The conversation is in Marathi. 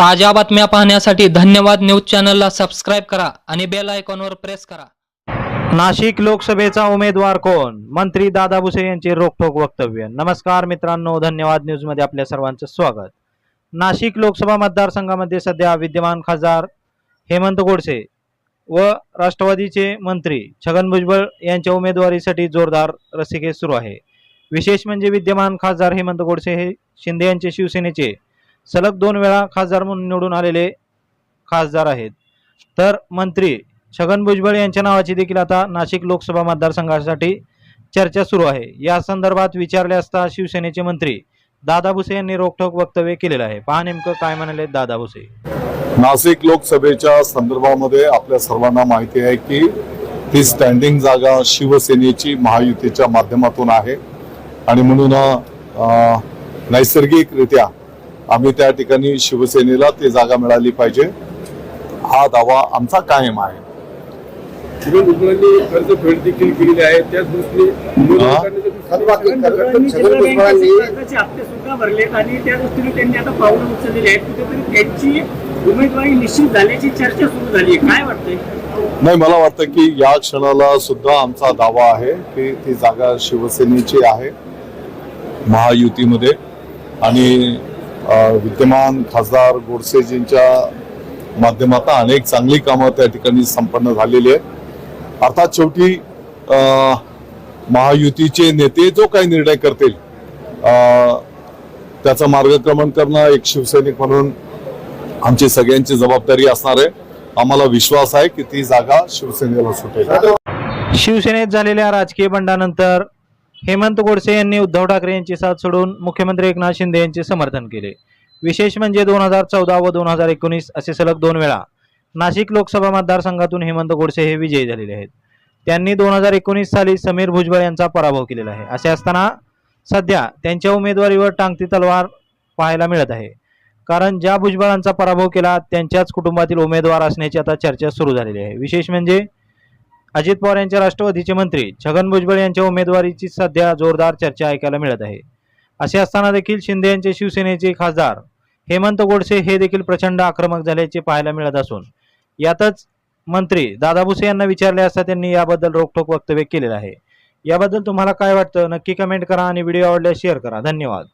ताज्या बातम्या पाहण्यासाठी धन्यवाद न्यूज चॅनलला सबस्क्राईब करा आणि बेल आयकॉनवर प्रेस करा. नाशिक लोकसभेचा उमेदवार कोण? मंत्री दादा भुसे यांचे रोखोक वक्तव्य. नमस्कार मित्रांनो धन्यवाद न्यूजमध्ये आपल्या सर्वांचं स्वागत. नाशिक लोकसभा मतदारसंघामध्ये सध्या विद्यमान खासदार हेमंत गोडसे व राष्ट्रवादीचे मंत्री छगन भुजबळ यांच्या उमेदवारीसाठी जोरदार रसिके सुरू आहे. विशेष म्हणजे विद्यमान खासदार हेमंत गोडसे हे शिंदे यांचे शिवसेनेचे सलग दोन वेळा खासदार म्हणून निवडून आलेले खासदार आहेत. तर मंत्री छगन भुजबळ यांच्या नावाची देखील आता नाशिक लोकसभा मतदारसंघासाठी चर्चा सुरू आहे. या संदर्भात विचारले असता शिवसेनेचे मंत्री दादा भुसे यांनी रोखठोक वक्तव्य केलेलं आहे. पहा नेमकं काय म्हणाले दादा भुसे. नाशिक लोकसभेच्या संदर्भामध्ये आपल्या सर्वांना माहिती आहे की ती स्टँडिंग जागा शिवसेनेची महायुतीच्या माध्यमातून आहे. आणि म्हणून नैसर्गिकरित्या आम्ही त्या ठिकाणी शिवसेनेला ती जागा मिळाली पाहिजे. हा दावा आमचा कायम आहे. उमेदवारी निश्चित झाल्याची चर्चा सुरू झाली काय वाटतंय? नाही मला वाटतं की या क्षणाला सुद्धा आमचा दावा आहे की ती जागा शिवसेनेची आहे महायुतीमध्ये. आणि विद्यमान खासदार गोडसेजींच्या माध्यमातून अनेक चांगली कामं त्या ठिकाणी संपन्न झालेली आहेत. अर्थात शेवटी महायुतीचे नेते जो काही निर्णय करतील त्याचं मार्गक्रमण करणं एक शिवसैनिक म्हणून आमची सगळ्यांची जबाबदारी असणार आहे. आम्हाला विश्वास आहे की ती जागा शिवसेनेला सुटेल. शिवसेनेत झालेल्या राजकीय बंडानंतर हेमंत गोडसे यांनी उद्धव ठाकरे यांची साथ सोडून मुख्यमंत्री एकनाथ शिंदे यांचे समर्थन केले. विशेष म्हणजे दोन हजार चौदा व दोन हजार एकोणीस असे सलग दोन वेळा नाशिक लोकसभा मतदारसंघातून हेमंत गोडसे हे विजयी झालेले आहेत. त्यांनी दोन हजार एकोणीस साली समीर भुजबळ यांचा पराभव केलेला आहे. असे असताना सध्या त्यांच्या उमेदवारीवर टांगती तलवार पाहायला मिळत आहे. कारण ज्या भुजबळांचा पराभव केला त्यांच्याच कुटुंबातील उमेदवार असण्याची आता चर्चा सुरू झालेली आहे. विशेष म्हणजे अजित पवार यांच्या राष्ट्रवादीचे मंत्री छगन भुजबळ यांच्या उमेदवारीची सध्या जोरदार चर्चा ऐकायला मिळत आहे. असे असताना देखील शिंदे यांचे शिवसेनेचे खासदार हेमंत गोडसे हे देखील प्रचंड आक्रमक झाल्याचे पाहायला मिळत असून यातच मंत्री दादा भुसे यांना विचारले असता त्यांनी याबद्दल रोखोक वक्तव्य केलेलं आहे. याबद्दल तुम्हाला काय वाटतं? नक्की कमेंट करा आणि व्हिडिओ आवडल्यास शेअर करा. धन्यवाद.